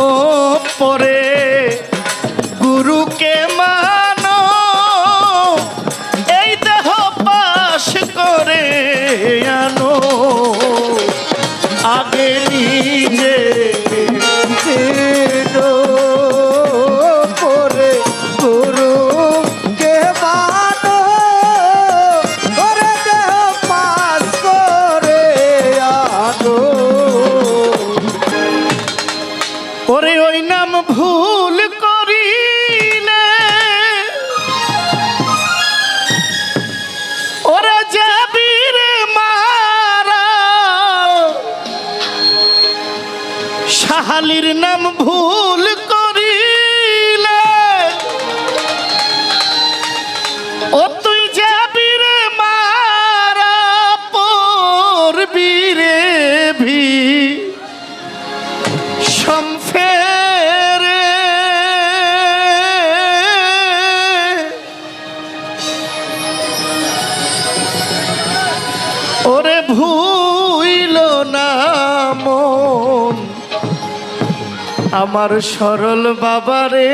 ও পরে গুরুকে শাহালির নাম ভুল আমার সরল বাবারে।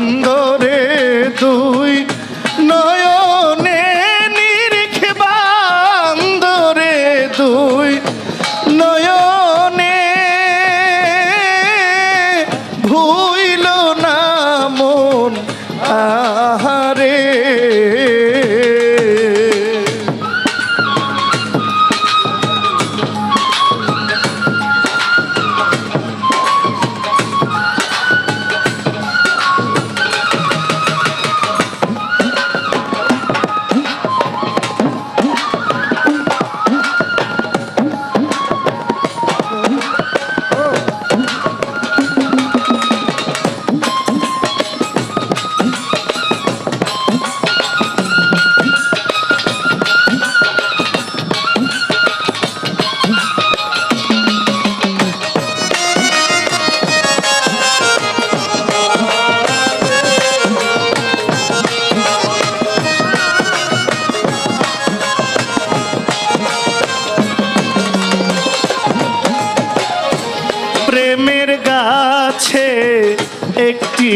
নিরিখ প্রেমের গাছে একটি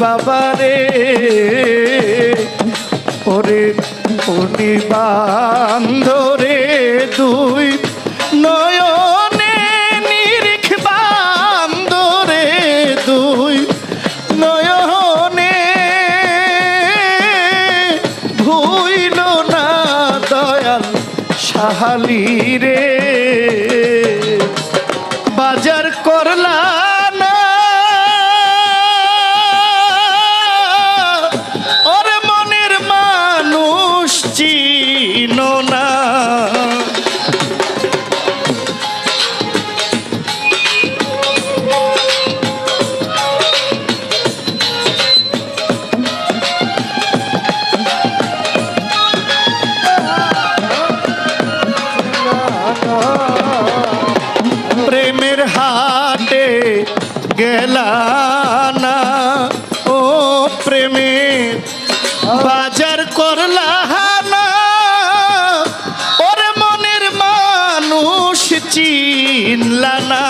বাবারে ওরে উনি বান্ধব। লানা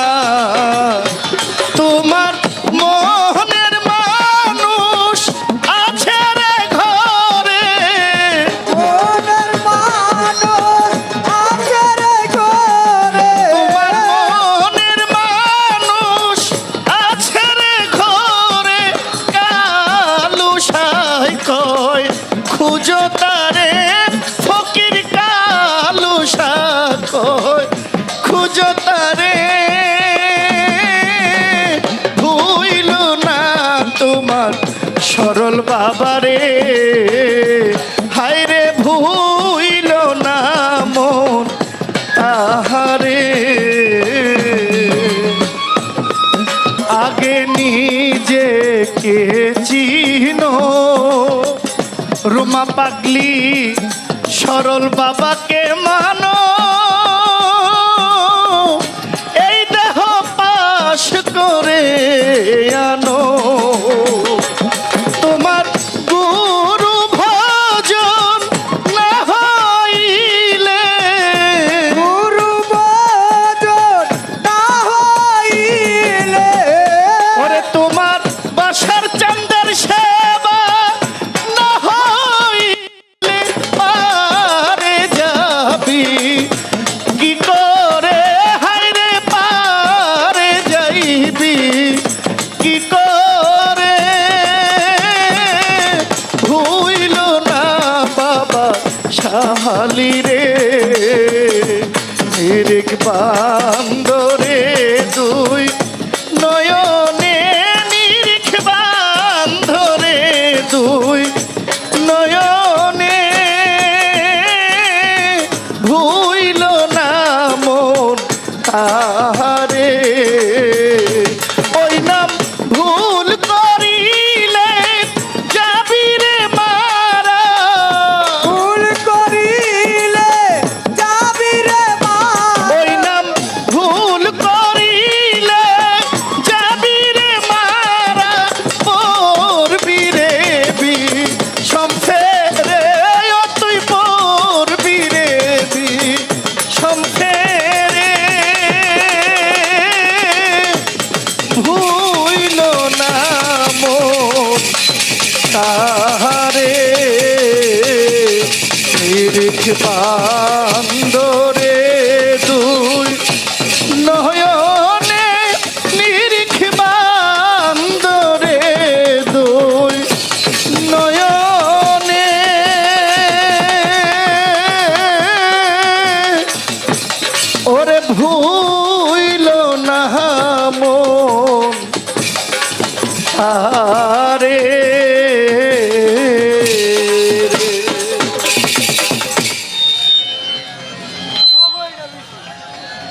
তোমার সরল বাবারে। হায়রে ভুইল না মন আহারে আগে নিজে কে চিহ্ন? রুমা পাগলি সরল বাবাকে মান। পাম। রে নিরিখ বান্দর